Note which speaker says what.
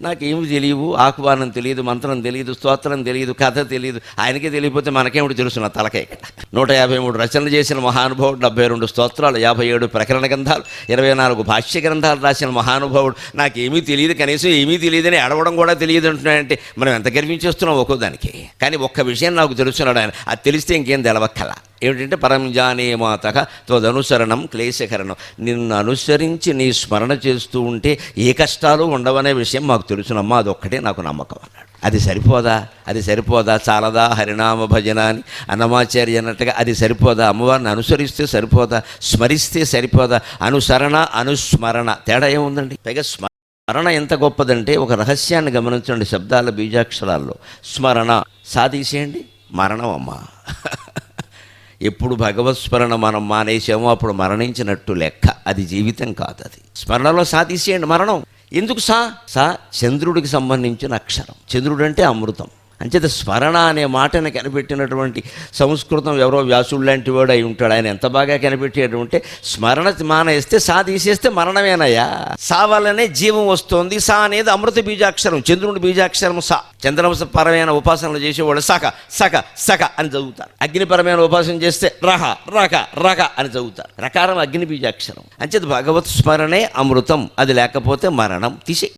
Speaker 1: నాకేమి తెలియవు ఆహ్వానం తెలియదు మంత్రం తెలియదు స్తోత్రం తెలియదు కథ తెలియదు. ఆయనకే తెలియకపోతే మనకేమిటి తెలుసు నా తలకే? నూట యాభై మూడు రచనలు చేసిన మహానుభావుడు డెబ్బై రెండు స్తోత్రాలు యాభై ఏడు ప్రకరణ గ్రంథాలు ఇరవై నాలుగు భాష్య గ్రంథాలు రాసిన మహానుభావుడు నాకేమీ తెలియదు కనీసం ఏమీ తెలియదని అడవడం కూడా తెలియదు అంటున్నాడంటే మనం ఎంత గర్వించేస్తున్నాం ఒక్కో దానికి? కానీ ఒక్క విషయం నాకు తెలుస్తున్నాడు ఆయన అది తెలిస్తే ఇంకేం తెలవక్కల ఏమిటంటే పరంజానే మాతక త్వదనుసరణం క్లేశకరణం. నిన్ను అనుసరించి నీ స్మరణ చేస్తూ ఉంటే ఏ కష్టాలు ఉండవనే విషయం మాకు తెలుసునమ్మా అదొక్కటే నాకు నమ్మకం అన్నాడు. అది సరిపోదా? అది సరిపోదా? చాలదా హరినామ భజన అని అన్నమాచార్య అన్నట్టుగా అది సరిపోదా? అమ్మవారిని అనుసరిస్తే సరిపోదా? స్మరిస్తే సరిపోదా? అనుసరణ అనుస్మరణ. తేడా ఏముందండి? పైగా స్మరణ ఎంత గొప్పదంటే ఒక రహస్యాన్ని గమనించండి శబ్దాల బీజాక్షరాల్లో. స్మరణ సాధీసేయండి మరణం అమ్మా. ఎప్పుడు భగవత్ స్మరణ మనం మానేసామో అప్పుడు మరణించినట్టు లెక్క. అది జీవితం కాదు అది. స్మరణలో సాధిసేయండి మరణం. ఎందుకు సా? సా చంద్రుడికి సంబంధించిన అక్షరం. చంద్రుడు అంటే అమృతం. అంచేత స్మరణ అనే మాటను కనిపెట్టినటువంటి సంస్కృతం ఎవరో వ్యాసుడు లాంటి వాడు అయి ఉంటాడు. ఆయన ఎంత బాగా కనిపెట్టేటంటే స్మరణ మానేస్తే సా తీసేస్తే మరణమేనయ్యా. సా వల్లనే జీవం వస్తోంది. సా అనేది అమృత బీజాక్షరం చంద్రుడి బీజాక్షరం సా. చంద్రవంశ పరమైన ఉపాసనలు చేసేవాడు సక సక సక అని చదువుతారు. అగ్నిపరమైన ఉపాసన చేస్తే రహ రక రక అని చదువుతారు. రకారం అగ్ని బీజాక్షరం. అంచేత భగవత్ స్మరణే అమృతం. అది లేకపోతే మరణం. తీసే